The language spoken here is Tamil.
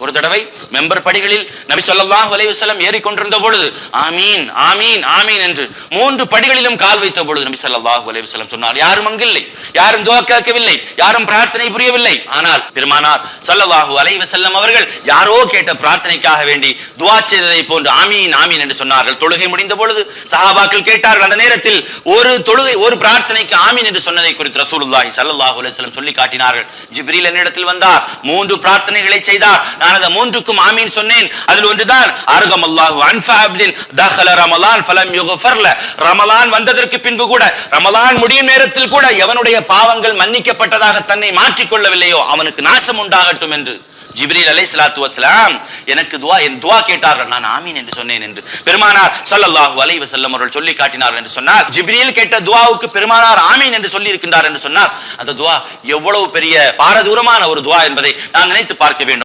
ஒரு தடவை மெம்பர் படிகளில் நபி சொல்லாஹ் அலைவசலம் ஏறிக்கொண்டிருந்த பொழுது ஆமீன் ஆமீன் ஆமீன் என்று மூன்று படிகளிலும் கால் வைத்த பொழுது நபி சொல்லாஹ் அலைவசலம் சொன்னார் யாரும் அங்கில்லை யாரும் துவக்கவில்லை யாரும் பிரார்த்தனை புரியவில்லை. ஆனால் பெருமானார் ஸல்லல்லாஹு அலைவசல்லம் அவர்கள் யாரோ கேட்ட பிரார்த்தனைக்காக வேண்டி துவா செய்ததை போன்று ஆமீன் ஆமீன் என்று சொன்னார்கள். தொழுகை முடிந்த பொழுது சஹாபாக்கள் கேட்டார்கள். அந்த நேரத்தில் ஒரு தொழுகை ஒரு பிரார்த்தனைக்கு ஆமீன் என்று சொன்னதை குறித்து ரசூலுல்லாஹி சல்லாஹூ அலுவலம் சொல்லி காட்டினார்கள். ஜிப்ரீல் என்னிடத்தில் வந்தார். மூன்று பிரார்த்தனைகளை செய்தார். நான் அந்த மூன்றுக்கும் ஆமீன் சொன்னேன். அதில் ஒன்றுதான் அருகம் அல்லாஹு அன்ஃபா அப்தின் தஹல ரமலான் ஃபலம் யுகஃபர்ல ரமலான் வந்ததற்கு பின்பு கூட ரமலான் முடியும் நேரத்தில் கூட எவனுடைய பாவங்கள் மன்னிக்கப்பட்டதாக தன்னை மாற்றிக்கொள்ளவில்லையோ அவனுக்கு நாசம் உண்டாகட்டும் என்று ஜிப்ரீல் அலை சலாத்து வசலாம் எனக்கு துவா என் துவா கேட்டார்கள். நான் ஆமீன் என்று சொன்னேன் என்று. பெருமானார் சல்லல்லாஹு அலை வசல்லம் அவர்கள் சொல்லி காட்டினார்கள் என்று சொன்னார் ஜிப்ரீல் கேட்ட துவாவுக்கு பெருமானார் ஆமீன் என்று சொல்லி இருக்கின்றார் என்று சொன்னார் அந்த துவா எவ்வளவு பெரிய பாரதூரமான ஒரு துவா என்பதை நான் நினைத்து பார்க்க வேண்டும்.